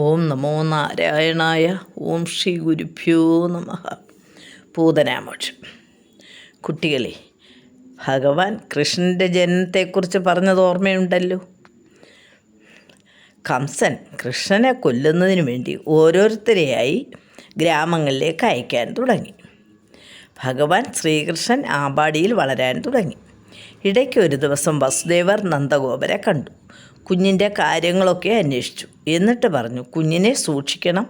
ഓം നമോ നാരായണായ ഓം ശ്രീ ഗുരുഭ്യോ നമ. പൂതനാമോക്ഷം. കുട്ടികളെ ഭഗവാൻ കൃഷ്ണന്റെ ജനനത്തെക്കുറിച്ച് പറഞ്ഞത് ഓർമ്മയുണ്ടല്ലോ? കംസൻ കൃഷ്ണനെ കൊല്ലുന്നതിന് വേണ്ടി ഓരോരുത്തരെയായി ഗ്രാമങ്ങളിലേക്ക് അയക്കാൻ തുടങ്ങി. ഭഗവാൻ ശ്രീകൃഷ്ണൻ ആമ്പാടിയിൽ വളരാൻ തുടങ്ങി. ഇടയ്ക്ക് ഒരു ദിവസം വസുദേവർ നന്ദഗോപരെ കണ്ടു. കുഞ്ഞിന്റെ കാര്യങ്ങളൊക്കെ അന്വേഷിച്ചു. എന്നിട്ട് പറഞ്ഞു കുഞ്ഞിനെ സൂക്ഷിക്കണം.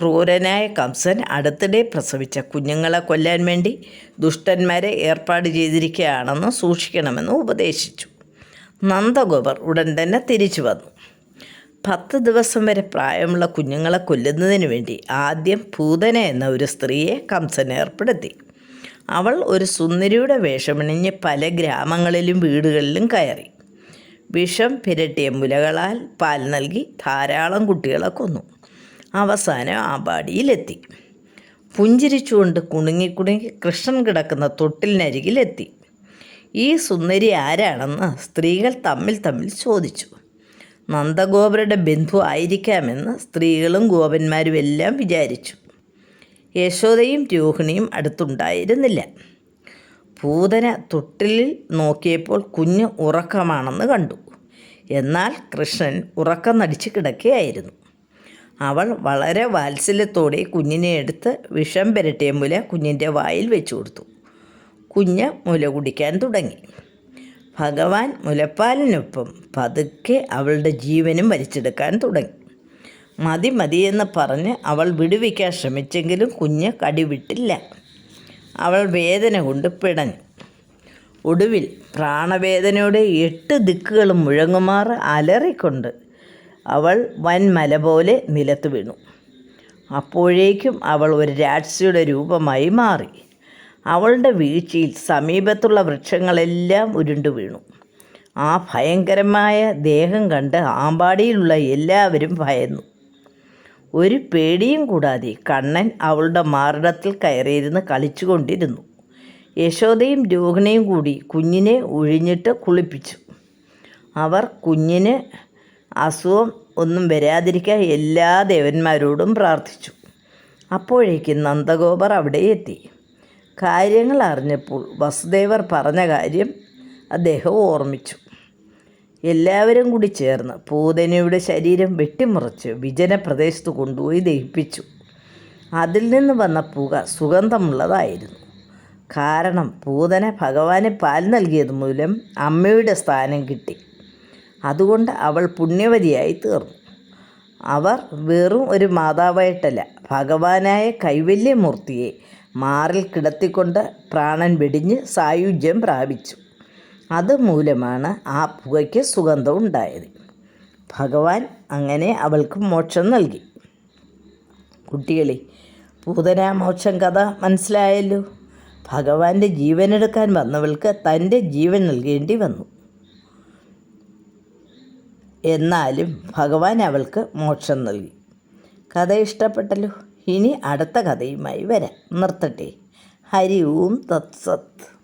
ക്രൂരനായ കംസൻ അടുത്തിടെ പ്രസവിച്ച കുഞ്ഞുങ്ങളെ കൊല്ലാൻ വേണ്ടി ദുഷ്ടന്മാരെ ഏർപ്പാട് ചെയ്തിരിക്കുകയാണെന്ന് സൂക്ഷിക്കണമെന്ന് ഉപദേശിച്ചു. നന്ദഗോപർ ഉടൻ തന്നെ തിരിച്ചു വന്നു. പത്ത് ദിവസം വരെ പ്രായമുള്ള കുഞ്ഞുങ്ങളെ കൊല്ലുന്നതിന് വേണ്ടി ആദ്യം പൂതന എന്ന ഒരു സ്ത്രീയെ കംസൻ ഏർപ്പെടുത്തി. അവൾ ഒരു സുന്ദരിയുടെ വേഷമണിഞ്ഞ് പല ഗ്രാമങ്ങളിലും വീടുകളിലും കയറി. വിഷം പുരട്ടിയ മുലകളാൽ പാൽ നൽകി ധാരാളം കുട്ടികളെ കൊന്നു. അവസാനം ആമ്പാടിയിലെത്തി പുഞ്ചിരിച്ചുകൊണ്ട് കുണുങ്ങി കുണുങ്ങി കൃഷ്ണൻ കിടക്കുന്ന തൊട്ടിലിനരികിലെത്തി. ഈ സുന്ദരി ആരാണെന്ന് സ്ത്രീകൾ തമ്മിൽ തമ്മിൽ ചോദിച്ചു. നന്ദഗോപരുടെ ബന്ധു ആയിരിക്കാമെന്ന് സ്ത്രീകളും ഗോപന്മാരും എല്ലാം വിചാരിച്ചു. യശോദയും രോഹിണിയും അടുത്തുണ്ടായിരുന്നില്ല. പൂതന തൊട്ടിലിൽ നോക്കിയപ്പോൾ കുഞ്ഞ് ഉറക്കമാണെന്ന് കണ്ടു. എന്നാൽ കൃഷ്ണൻ ഉറക്കം നടിച്ച് കിടക്കുകയായിരുന്നു. അവൾ വളരെ വാത്സല്യത്തോടെ കുഞ്ഞിനെ എടുത്ത് വിഷം പുരട്ടിയ മുല കുഞ്ഞിന്റെ വായിൽ വെച്ചു കൊടുത്തു. കുഞ്ഞ് മുല കുടിക്കാൻ തുടങ്ങി. ഭഗവാൻ മുലപ്പാലിനൊപ്പം പതുക്കെ അവളുടെ ജീവനും വലിച്ചെടുക്കാൻ തുടങ്ങി. മതി മതിയെന്ന് പറഞ്ഞ് അവൾ വിടുവിക്കാൻ ശ്രമിച്ചെങ്കിലും കുഞ്ഞ് കടിവിട്ടില്ല അവൾ വേദന കൊണ്ട് പിടഞ്ഞു. ഒടുവിൽ പ്രാണവേദനയുടെ എട്ട് ദിക്കുകളും മുഴങ്ങുമാർ അലറിക്കൊണ്ട് അവൾ വൻമല പോലെ നിലത്ത് വീണു. അപ്പോഴേക്കും അവൾ ഒരു രാക്ഷസിയുടെ രൂപമായി മാറി. അവളുടെ വീഴ്ചയിൽ സമീപത്തുള്ള വൃക്ഷങ്ങളെല്ലാം ഉരുണ്ടു വീണു. ആ ഭയങ്കരമായ ദേഹം കണ്ട് ആമ്പാടിയിലുള്ള എല്ലാവരും ഭയന്നു. ഒരു പേടിയും കൂടാതെ കണ്ണൻ അവളുടെ മാറിടത്തിൽ കയറിയിരുന്ന് കളിച്ചുകൊണ്ടിരുന്നു. യശോദയും രോഹിണിയും കൂടി കുഞ്ഞിനെ ഒഴിഞ്ഞിട്ട് കുളിപ്പിച്ചു. അവർ കുഞ്ഞിന് അസുഖം ഒന്നും വരാതിരിക്കാൻ എല്ലാ ദേവന്മാരോടും പ്രാർത്ഥിച്ചു. അപ്പോഴേക്കും നന്ദഗോപർ അവിടെ എത്തി. കാര്യങ്ങൾ അറിഞ്ഞപ്പോൾ വസുദേവർ പറഞ്ഞ കാര്യം അദ്ദേഹം ഓർമ്മിച്ചു. എല്ലാവരും കൂടി ചേർന്ന് പൂതനയുടെ ശരീരം വെട്ടിമുറിച്ച് വിജന പ്രദേശത്ത് കൊണ്ടുപോയി ദഹിപ്പിച്ചു. അതിൽ നിന്ന് വന്ന പുക സുഗന്ധമുള്ളതായിരുന്നു. കാരണം പൂതന ഭഗവാന് പാൽ നൽകിയത് മൂലം അമ്മയുടെ സ്ഥാനം കിട്ടി. അതുകൊണ്ട് അവൾ പുണ്യവതിയായി തീർന്നു. അവർ വെറും ഒരു മാതാവായിട്ടല്ല ഭഗവാനായ കൈവല്യമൂർത്തിയെ മാറിൽ കിടത്തിക്കൊണ്ട് പ്രാണൻ വെടിഞ്ഞ് സായുജ്യം പ്രാപിച്ചു. അതുമൂലമാണ് ആ പുകയ്ക്ക് സുഗന്ധം ഉണ്ടായത് ഭഗവാൻ അങ്ങനെ അവൾക്ക് മോക്ഷം നൽകി. കുട്ടികളെ പൂതനാമോക്ഷം കഥ മനസ്സിലായല്ലോ. ഭഗവാന്റെ ജീവനെടുക്കാൻ വന്നവൾക്ക് തന്റെ ജീവൻ നൽകേണ്ടി വന്നു. എന്നാലും ഭഗവാൻ അവൾക്ക് മോക്ഷം നൽകി. കഥ ഇഷ്ടപ്പെട്ടല്ലോ? ഇനി അടുത്ത കഥയുമായി വരാം. നിർത്തട്ടെ. ഹരി ഓം തത്സത്ത്